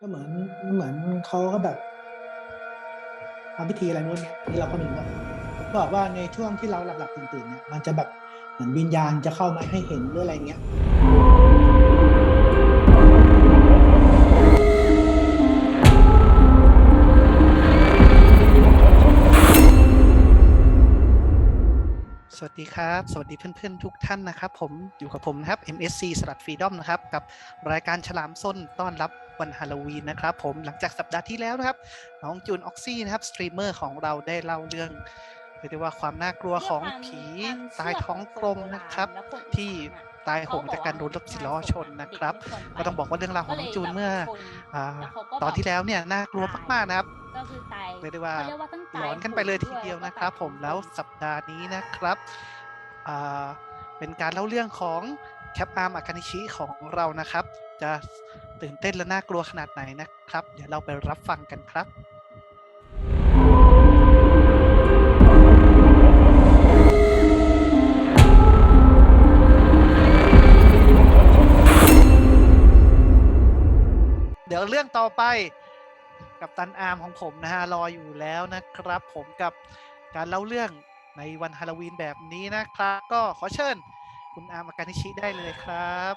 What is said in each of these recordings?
ก็เหมือนเหมือนเขาก็แบบทำพิธีอะไรนู้นเนี่ยนี่เราก็ไมีว่าบอกว่าในช่วงที่เราหลับๆตื่นๆเนี่ยมันจะแบบเหมือนวิญญาณจะเข้ามาให้เห็นหรืออะไรเงี้ย วัสดีครับ สวัสดีเพื่อนๆทุกท่านนะครับ ผมอยู่กับผมนะครับ MSC สลัดฟรีดอมนะครับ กับรายการฉลามส้นต้อนรับวันฮาโลวีนนะครับ ผมหลังจากสัปดาห์ที่แล้วนะครับ น้องจูนออกซี่นะครับสตรีมเมอร์ของเราได้เล่าเรื่องเรียกได้ว่าความน่ากลัวของผีตายท้องกลมนะครับ ที่ตายโหงจากการโดนรถสิล้อชนนะครับ ก็ต้องบอกว่าเรื่องราวของน้องจูนเมื่ออาตอนที่แล้วเนี่ยน่ากลัวมากๆนะครับ ก็คือตายเรียกได้ว่าเขเรียกว่าตั้งตายหลอนกันไปเลยทีโหเดียวแล้นะครับ ผมแล้วสัปดาห์นี้นะครับอ่าเป็นการเล่าเรื่องของแคปอาร์มอากานิชิของเรานะครับ จะตื่นเต้นและน่ากลัวขนาดไหนนะครับ เดี๋ยวเราไปรับฟังกันครับเดี๋ยวเรื่องต่อไป กับตันอาร์มของผมนะฮะรออยู่แล้วนะครับผมกับการเล่าเรื่องในวันฮาโลวีนแบบนี้นะครับ ก็ขอเชิญคุณอาร์มอากานิชิได้เลยครับ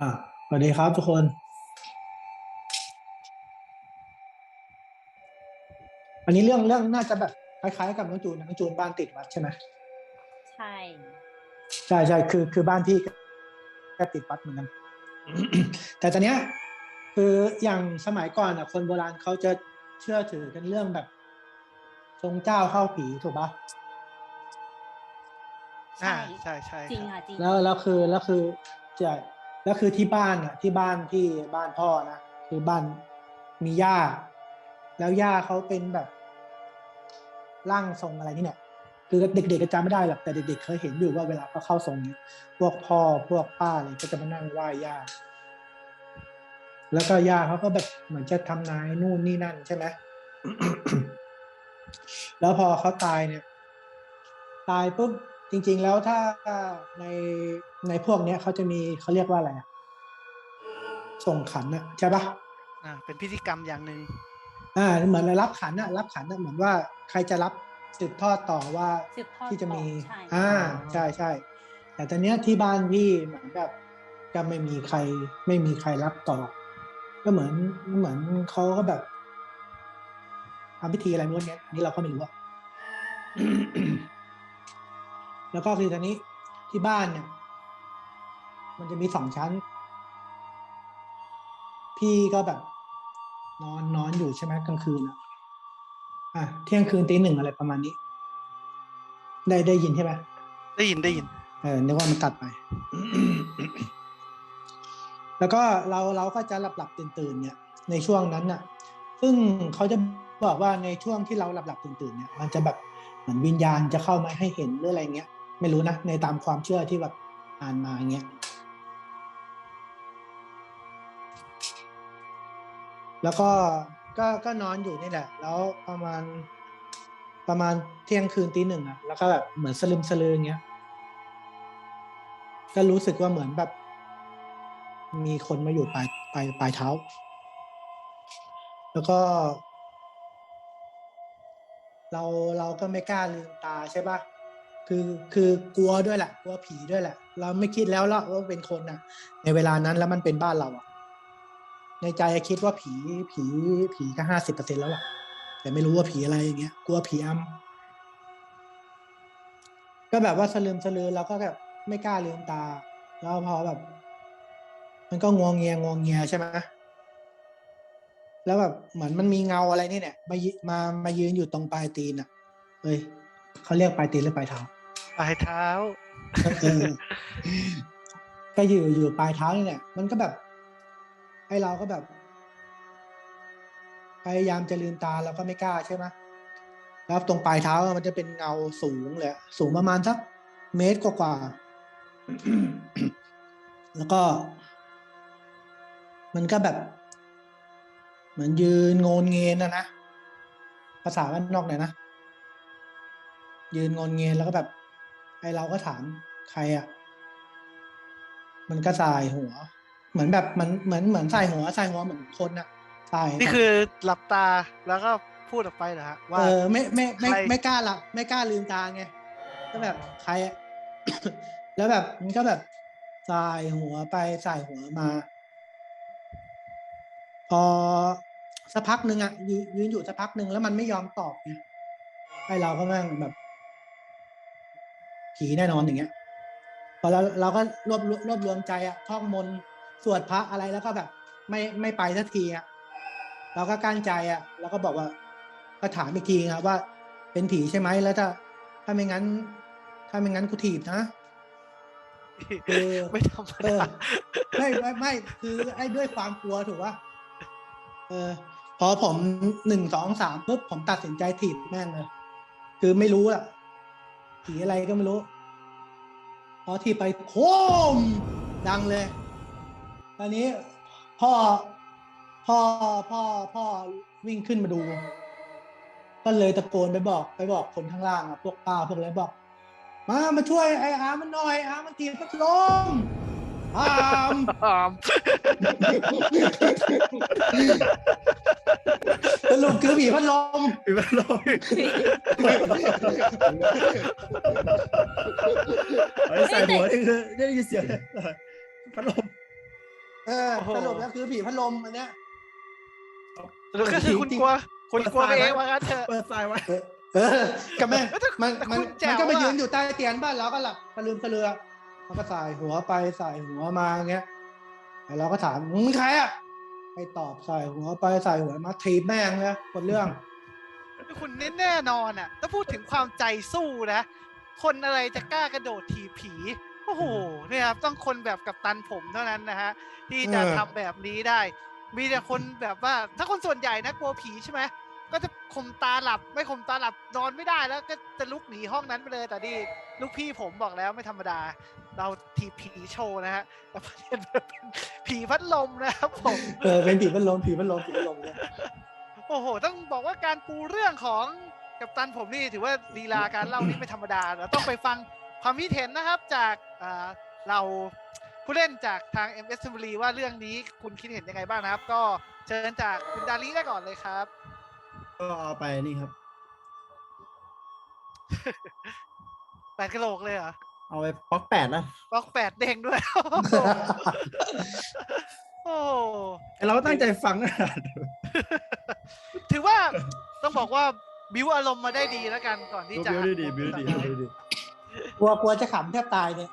อ่าสวัสดีครับทุกคนอันนี้เรื่องเรื่องน่าจะแบบคล้ายๆกับน้องจูนนะน้องจูนบ้านติดวัดใช่ไหมใช่ ใช่ใช่คือคือบ้านพี่ก็ติดวัดเหมือนกันแต่ตอนเนี้ย คืออย่างสมัยก่อนอะ คนโบราณเขาจะเชื่อถือกันเรื่องแบบ ทรงเจ้าเข้าผีถูกปะอ่าใช่ใช่ใช่จริงครับค่ะจริงแล้วแล้วคือแล้วคือใช่แล้วคือที่บ้านอะ ที่บ้านพี่บ้านพ่อนะคือบ้านมีย่า แล้วย่าเขาเป็นแบบร่างทรงอะไรนี่เนี่ยคือเด็กๆก็จำไม่ได้หรอกแต่เด็กๆเคยเห็นอยู่ว่าเวลาเขาเข้าทรงเนี่ยพวกพ่อพวกป้าอะไรก็จะมานั่งไหว้ย่า แล้วก็ย่าเขาก็แบบเหมือนจะทำนายนู่นนี่นั่นใช่ไหมแล้วพอเขาตายเนี่ย ตายปุ๊บจริง ๆ แล้วถ้าในในพวกเนี้ยเขาจะมีเขาเรียกว่าอะไรอะส่งขันอะใช่ปะอ่า เป็นพิธีกรรมอย่างหนึ่งอ่า เหมือนเรารับขันอะรับขันอะเหมือนว่าใครจะรับสืบทอดต่อว่าสืบทอดที่จะมีต่อใช่อ่า ใช่ใช่แต่ตอนเนี้ยที่บ้านพี่เหมือนแบบก็ไม่มีใคร ไม่มีใครรับต่อ ก็เหมือนเหมือนเขาก็แบบทำพิธีอะไรนู้นเนี้ยอันนี้เราก็ไม่รู้อะแล้วก็คือตอนนี้ที่บ้านเนี่ย มันจะมีสองชั้น พี่ก็แบบ นอนนอนอยู่ใช่ไหมกลางคืนอะอะเที่ยงคืนตีหนึ่งอะไรประมาณนี้ ได้ได้ยินใช่ไหมได้ยินได้ยิน เออนึกว่ามันตัดไป แล้วก็เราเราก็จะหลับหลับตื่นตื่นเนี่ยในช่วงนั้นน่ะ ซึ่งเขาจะบอกว่าในช่วงที่เราหลับหลับตื่นตื่นเนี่ยมันจะแบบเหมือนวิญญาณจะเข้ามาให้เห็นหรืออะไรเงี้ย ไม่รู้นะในตามความเชื่อที่แบบอ่านมาเงี้ยแล้วก็ก็ก็นอนอยู่นี่แหละ แล้วประมาณประมาณเที่ยงคืนตีหนึ่งอะแล้วก็แบบเหมือนสลึมสลืออย่างเงี้ย ก็รู้สึกว่าเหมือนแบบ มีคนมาอยู่ปลายปลายปลายเท้า แล้วก็ เราเราก็ไม่กล้าลืมตาใช่ปะคือคือกลัวด้วยแหละกลัวผีด้วยแหละ เราไม่คิดแล้วละว่าเป็นคนอะในเวลานั้นแล้วมันเป็นบ้านเราอะในใจคิดว่าผีผีผีก็ห้าสิบเปอร์เซ็นแล้วล่ะ แต่ไม่รู้ว่าผีอะไรอย่างเงี้ยกลัวผีอำก็แบบว่าสลืมสลือเราก็แบบไม่กล้าลืมตา แล้วพอแบบ มันก็งวงเงียงวงเงียใช่ไหมแล้วแบบเหมือนมันมีเงาอะไรนี่เนี่ยมายืมามายืนอยู่ตรงปลายตีนอะเอ้ยเขาเรียกปลายตีนหรือปลายเท้าปลายเท้าเออก็อยู่อยู่ปลายเท้านี่แหละมันก็แบบไอเราก็แบบพยายามจะลืมตาเราก็ไม่กล้าใช่ไหมแล้วตรงปลายเท้ามันจะเป็นเงาสูงเลยอะสูงประมาณสักเมตรกว่าๆแล้วก็ มันก็แบบ เหมือนยืนโงนเงนนะนะภาษาบ้านนอกหน่อยนะยืนงนเงนแล้วก็แบบ ไอเราก็ถามใครอะ มันก็สายหัว เหมือนแบบเหมือนเหมือนเหมือนใส่หัวใส่หัวเหมือนคนอะใช่นี่คือหลับตาแล้วก็พูดออกไปเหรอฮะว่าเออไม่ไม่ไม่ใครไม่กล้าหลับไม่กล้าลืมตาไงก็แบบใครอะแล้วแบบมันก็แบบใส่หัวไปใส่หัวมา พอสักพักหนึ่งอะยืนยืนอยู่สักพักหนึ่งแล้วมันไม่ยอมตอบไงไอเราก็แม่งแบบ ผีแน่นอนอย่างเงี้ย พอเราเราก็รวบรวบรวบรวมใจอะท่องมนต์สวดพระอะไรแล้วก็แบบ ไม่ไม่ไปสักทีอะเราก็กั้นใจอะแล้วก็บอกว่าก็ถามอีกทีครับว่า เป็นผีใช่ไหมแล้วถ้าถ้าไม่งั้น ถ้าไม่งั้นกูถีบนะคือไม่ธรรมเออดาไม่ไม่ไม่คือไอ้ด้วยความกลัวถูกปะ เออพอผมหนึ่งสองสามปุ๊บผมตัดสินใจถีบแม่งเลย คือไม่รู้อะผีอะไรก็ไม่รู้ พอที่ไปโคมดังเลยตอนนี้พ่อพ่อพ่อพ่อวิ่งขึ้นมาดู ก็เลยตะโกนไปบอก ไปบอกคนข้างล่างอะพวกป้าพวกอะไรบอก มามาช่วยไอ้อามันหน่อยอามันถีบพัดลม อามอ่ามสรุปคือผีพัดลมพี่พัดลมเฮ้ยใส่หัวนี่คือได้ยินเสียงพัดลมเออสรุปแล้วคือผีพัดลมอันเนี้ยสรุปก็คือคุณกลัวคุณกลัวไปเองว่างั้นเถอะเปิดสายไว้เออเออกับแม่งแต่มันแต่มันคุณแจ๋มันวก็มาอะยืนอยู่ใต้เตียงบ้านเราก็หลับตะลืมตะเลือ มันก็สายหัวไปสายหัวมาอย่างเงี้ยเราก็ถามมึงใครอะไม่ตอบสายหัวไปสายหัวมาทีบแม่งเลยหมดเรื่อง คุณแน่แน่นอนอะ ถ้าพูดถึงความใจสู้นะ คนอะไรจะกล้ากระโดดถีบผี โอ้โหเนี่ยครับต้องคนแบบกับตันผมเท่านั้นนะฮะ ที่จะเออทำแบบนี้ได้ มีแต่คนแบบว่า ถ้าคนส่วนใหญ่นะกลัวผีใช่ไหมก็จะข่มตาหลับไม่ข่มตาหลับนอนไม่ได้แล้วก็จะลุกหนีห้องนั้นไปเลยแต่นี่ลูกพี่ผมบอกแล้วไม่ธรรมดา เราทีบผีโชว์นะฮะแต่ประเด็นเป็นผีพัดลมนะครับผมเออเป็นผีพัดลมผีพัดลมผีพัดลมเนี่ยโอ้โห ต้องบอกว่าการปูเรื่องของกัปตันผมนี่ถือว่าลีลาการเล่านี่ไม่ธรรมดาเราต้องไปฟังความคิดเห็นนะครับจากอ่าเราผู้เล่นจากทาง MS ชลบุรีว่าเรื่องนี้คุณคิดเห็นยังไงบ้างนะครับ ก็เชิญจากคุณดาลีได้ก่อนเลยครับ ก็เอาไปนี่ครับแปดกะโหลกเลยเหรอ เอาไปป๊อกแปดนะบล็อกแปดเด้งด้วยโอ้โหแต่เราก็ตั้งใจฟังนะถือว่าต้องบอกว่าบิวอารมณ์มาได้ดีแล้วกันก่อนที่จะบิวดีดีบิวดีบิวดีกลัวกลัวจะขำแทบตายเนี่ย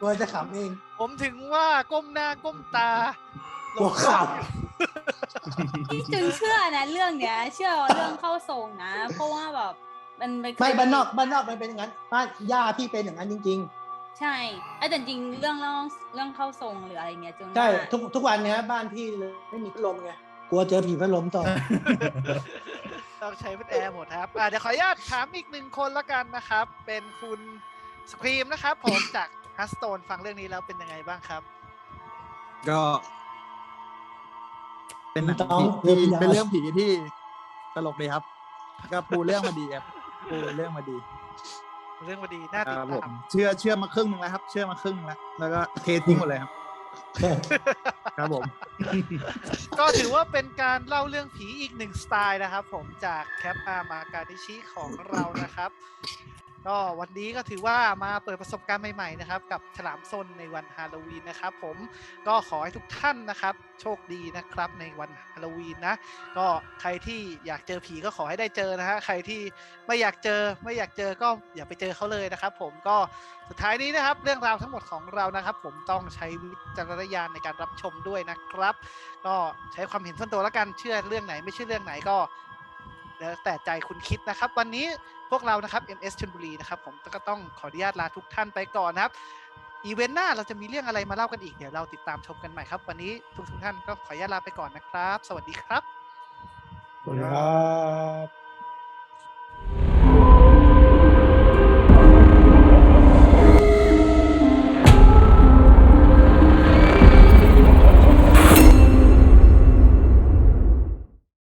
กลัวจะขำเองผมถึงว่าก้มหน้าก้มตา กลัวขที่จึงเชื่อนะเรื่องเนี้ย เชื่อว่าเรื่องเข้าทรงนะ เพราะว่าแบบ มันเป็นำไม่บ้านนอกบ้านนอกมันเป็นอย่างนั้นบ้านย่าพี่เป็นอย่างนั้นจริงใช่ไอ้แต่จริงเรื่องเรื่องเรื่องเข้าทรงหรืออะไรเงี้ยจึงๆใช่ว่าทุกทุกวันเนี้ยบ้านพี่เลยไม่มีพัดลมไงกลัวเจอผีพัดลมต่อต้องใช้เป็นแอร์หมดครับอะเดี๋ยวขออนุญาตถามอีกหนึ่งคนละกันนะครับ เป็นคุณสครีมนะครับ ผมจากฮัสโตนฟังเรื่องนี้แล้วเป็นยังไงบ้างครับ ก็ เป็นหนังต้องที่ที่เรื่องยาวเป็นเรื่องผีที่ตลกดีครับ ก็ปูเรื่องมาดีครับ ปูเรื่องมาดีเรื่องพอดีน่าคติดรับผตามมเชื่อเชื่อมาครึ่งหนึงแล้วครับ เชื่อมาครึ่งหนึงแล้วแล้วก็เททิ้งหมดเลยครับ ครับผม ก็ถือว่าเป็นการเล่าเรื่องผีอีกหนึ่งสไตล์นะครับ ผมจากแคปอามาการดิชิของเรานะครับ ก็วันนี้ก็ถือว่ามาเปิดประสบการณ์ใหม่ๆนะครับ กับฉลามซนในวันฮาโลวีนนะครับผมก็ขอให้ทุกท่านนะครับ โชคดีนะครับในวันฮาโลวีนนะ ก็ใครที่อยากเจอผีก็ขอให้ได้เจอนะฮะใครที่ไม่อยากเจอไม่อยากเจอก็อย่าไปเจอเขาเลยนะครับ ผมก็สุดท้ายนี้นะครับ เรื่องราวทั้งหมดของเรานะครับ ผมต้องใช้วิจารณญาณในการรับชมด้วยนะครับ ก็ใช้ความเห็นส่วนตัวแล้วกันเชื่อเรื่องไหนไม่เชื่อเรื่องไหนก็ แล้วแต่ใจคุณคิดนะครับ วันนี้พวกเรานะครับ MS ชลบุรีนะครับ ผมก็ต้องขออนุญาตลาทุกท่านไปก่อนนะครับ อีเวนต์หน้าเราจะมีเรื่องอะไรมาเล่ากันอีก เดี๋ยวเราติดตามชมกันใหม่ครับ วันนี้ทุกทุกท่านก็ขออนุญาตลาไปก่อนนะครับ สวัสดีครับสวัสดีครับ